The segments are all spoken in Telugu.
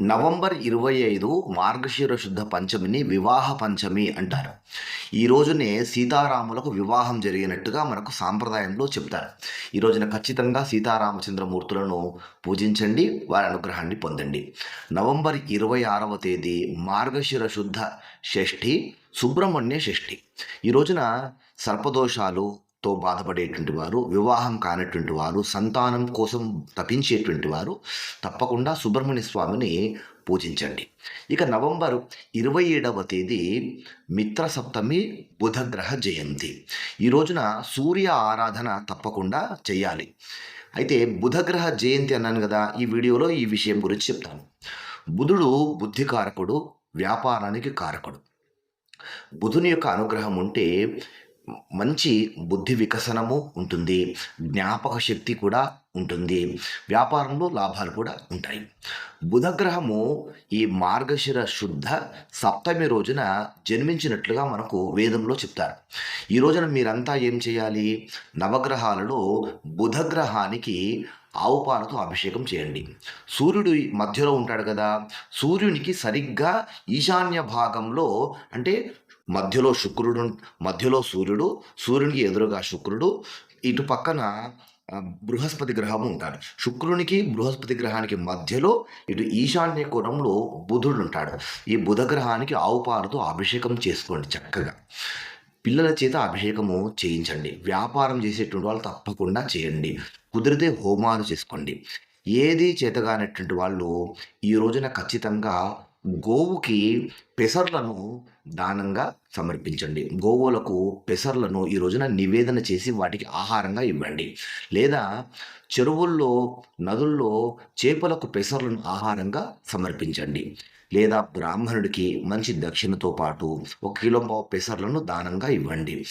నవంబర్ ఇరవై ఐదు మార్గశిర శుద్ధ పంచమిని వివాహ పంచమి అంటారు. ఈ రోజునే సీతారాములకు వివాహం జరిగినట్టుగా మనకు సాంప్రదాయంలో చెప్తారు. ఈ రోజున ఖచ్చితంగా సీతారామచంద్రమూర్తులను పూజించండి వారి అనుగ్రహాన్ని పొందండి. నవంబర్ ఇరవై ఆరవ తేదీ మార్గశిర శుద్ధ షష్ఠి సుబ్రహ్మణ్య షష్ఠి. ఈ రోజున సర్పదోషాలు తో బాధపడేటువంటి వారు వివాహం కానటువంటి వారు సంతానం కోసం తపించేటువంటి వారు తప్పకుండా సుబ్రహ్మణ్య స్వామిని పూజించండి. ఇక నవంబర్ ఇరవై ఏడవ తేదీ మిత్ర సప్తమి బుధగ్రహ జయంతి. ఈ రోజున సూర్య ఆరాధన తప్పకుండా చేయాలి. అయితే బుధగ్రహ జయంతి అన్నాను కదా ఈ వీడియోలో ఈ విషయం గురించి చెప్తాను. బుధుడు బుద్ధి కారకుడు వ్యాపారానికి కారకుడు. బుధుని యొక్క అనుగ్రహం ఉంటే మంచి బుద్ధి వికసనము ఉంటుంది. జ్ఞాపక శక్తి కూడా ఉంటుంది. వ్యాపారంలో లాభాలు కూడా ఉంటాయి. బుధగ్రహము ఈ మార్గశిర శుద్ధ సప్తమి రోజున జన్మించినట్లుగా మనకు వేదంలో చెప్తారు. ఈ రోజున మీరంతా ఏం చేయాలి? నవగ్రహాలలో బుధగ్రహానికి ఆవు పాలతో అభిషేకం చేయండి. సూర్యుడు మధ్యలో ఉంటాడు కదా సూర్యునికి సరిగ్గా ఈశాన్య భాగంలో అంటే మధ్యలో శుక్రుడు మధ్యలో సూర్యుడు సూర్యునికి ఎదురుగా శుక్రుడు ఇటు పక్కన బృహస్పతి గ్రహం ఉంటాడు. శుక్రునికి బృహస్పతి గ్రహానికి మధ్యలో ఇటు ఈశాన్య కోణంలో బుధుడు ఉంటాడు. ఈ బుధ గ్రహానికి ఆవు పాలతో అభిషేకం చేసుకోండి చక్కగా. పిల్లల చేత అభిషేకము చేయించండి. వ్యాపారం చేసేటువంటి వాళ్ళు తప్పకుండా చేయండి. కుదిరితే హోమాలు చేసుకోండి. ఏది చేతగానటువంటి వాళ్ళు ఈ రోజున ఖచ్చితంగా గోవుకి పెసర్లను దానంగా సమర్పించండి. గోవులకు పెసర్లను ఈ రోజున నివేదన చేసి వాటికి ఆహారంగా ఇవ్వండి. లేదా చెరువుల్లో నదుల్లో చేపలకు పెసర్లను ఆహారంగా సమర్పించండి. లేదా బ్రాహ్మణుడికి మంచి దక్షిణతో పాటు ఒక కిలో పెసర్లను దానంగా ఇవ్వండి.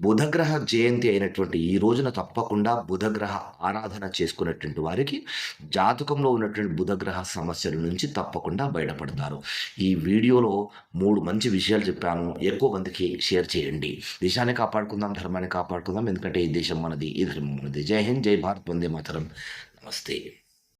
బుధగ్రహ జయంతి అయినటువంటి ఈ రోజున తప్పకుండా బుధగ్రహ ఆరాధన చేసుకున్నటువంటి వారికి జాతకంలో ఉన్నటువంటి బుధగ్రహ సమస్యల నుంచి తప్పకుండా బయటపడతారు. ఈ వీడియోలో మూడు మంచి విషయాలు చెప్పాను. ఎక్కువ మందికి షేర్ చేయండి. దేశాన్ని కాపాడుకుందాం ధర్మాన్ని కాపాడుకుందాం. ఎందుకంటే ఈ దేశం మనది ఈ ధర్మం మనది. జై హింద్ జై భారత్ వందే మాతరం. నమస్తే.